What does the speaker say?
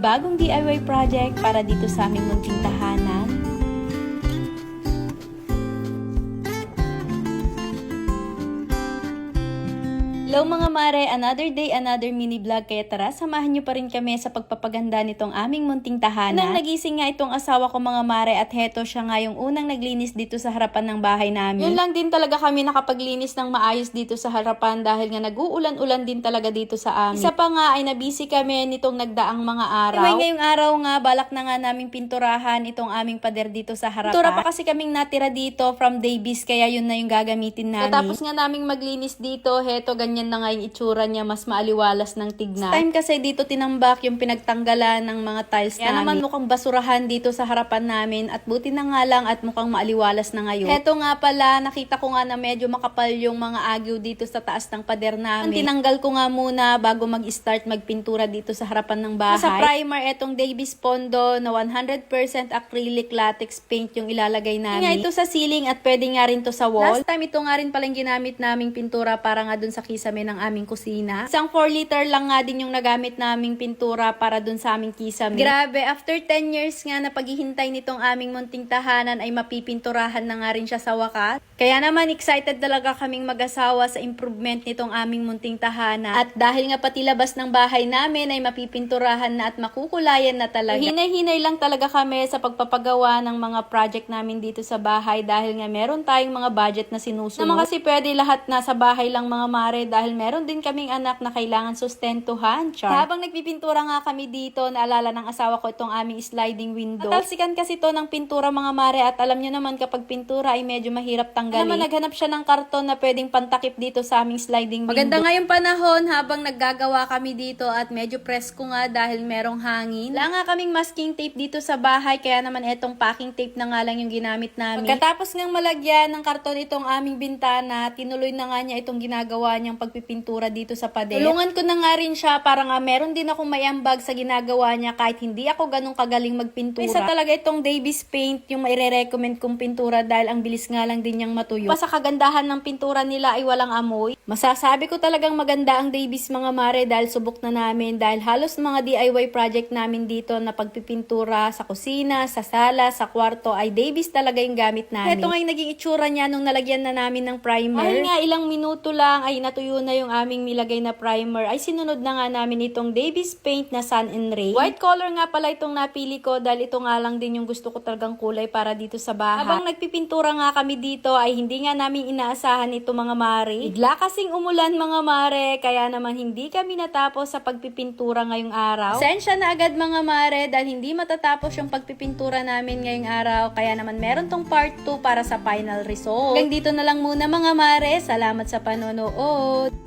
bagong DIY project para dito sa aming munting tahanan. Hello mga mare, another day, another mini vlog. Kaya tara, samahan niyo pa rin kami sa pagpapaganda nitong aming munting tahanan. Nang nagising nga itong asawa ko mga mare at heto siya nga yung unang naglinis dito sa harapan ng bahay namin. Yun lang din talaga kami nakapaglinis ng maayos dito sa harapan dahil nga nag-uulan-ulan din talaga dito sa amin. Isa pa nga ay nabisi kami nitong nagdaang mga araw. Anyway, ngayong araw nga, balak na nga namin pinturahan itong aming pader dito sa harapan. Pintura pa kasi kaming natira dito from Davis kaya yun na yung gagamitin namin. Tapos nga naming maglinis dito, heto ganyan na nga yung itsura niya, mas maaliwalas ng tignan. This time kasi dito tinambak yung pinagtanggalan ng mga tiles Kaya namin. naman mukhang basurahan dito sa harapan namin at buti na nga lang at mukhang maaliwalas na ngayon. Heto nga pala, nakita ko nga na medyo makapal yung mga agyo dito sa taas ng pader namin. Tinanggal ko nga muna bago mag-start magpintura dito sa harapan ng bahay. Sa primer, etong Davis Pondo na 100% acrylic latex paint yung ilalagay namin. Nga ito sa ceiling at pwede nga rin to sa wall. Last time, ito nga rin palang ginamit naming pintura para nga dun sa kisame ng aming kusina. Isang 4 liter lang nga din yung nagamit naming pintura para dun sa aming kisame. Grabe, after 10 years nga na paghihintay nitong aming munting tahanan ay mapipinturahan na nga rin siya sa wakas. Kaya naman excited talaga kaming mag-asawa sa improvement nitong aming munting tahanan. At dahil nga pati labas ng bahay namin ay mapipinturahan na at makukulayan na talaga. Hinay-hinay lang talaga kami sa pagpapagawa ng mga project namin dito sa bahay dahil nga meron tayong mga budget na sinusunod. Naman kasi pwede lahat nasa bahay lang mga mare dahil meron din kaming anak na kailangan sustentuhan. Char. Habang nagpipintura nga kami dito, naalala ng asawa ko itong aming sliding window. Natalsikan kasi to ng pintura mga mare at alam nyo naman kapag pintura ay medyo mahirap tanggalin. Naman naghanap siya ng karton na pwedeng pantakip dito sa aming sliding window. Maganda nga yung panahon habang naggagawa kami dito at medyo presko nga dahil merong hangin. Wala nga kaming masking tape dito sa bahay kaya naman etong packing tape na nga lang yung ginamit namin. Pagkatapos ngang malagyan ng karton itong aming bintana, tinuloy na nga niya itong ginagawa niyang pagpipintura dito sa pader. Tulungan ko na nga rin siya para nga meron din akong mayambag sa ginagawa niya kahit hindi ako ganun kagaling magpintura. Isa talaga itong Davis paint yung maire-recommend kong pintura dahil ang bilis nga lang din niyang matuyo. Pa sa kagandahan ng pintura nila ay walang amoy. Masasabi ko talagang maganda ang Davis mga mare dahil subok na namin dahil halos mga DIY project namin dito na pagpipintura sa kusina, sa sala, sa kwarto ay Davis talaga yung gamit namin. Ito nga yung naging itsura niya nung nalagyan na namin ng primer. Ay nga ilang minuto lang ay natuyo na yung aming nilagay na primer ay sinunod na nga namin itong Davis paint na Sun and Rain. White color nga pala itong napili ko dahil ito nga lang din yung gusto ko talagang kulay para dito sa bahay. Habang nagpipintura nga kami dito ay hindi nga namin inaasahan ito mga mare. Bigla kasing umulan mga mare kaya naman hindi kami natapos sa pagpipintura ngayong araw. Sensya na agad mga mare dahil hindi matatapos yung pagpipintura namin ngayong araw kaya naman meron tong part 2 para sa final result. Hanggang dito na lang muna mga mare. Salamat sa panonood.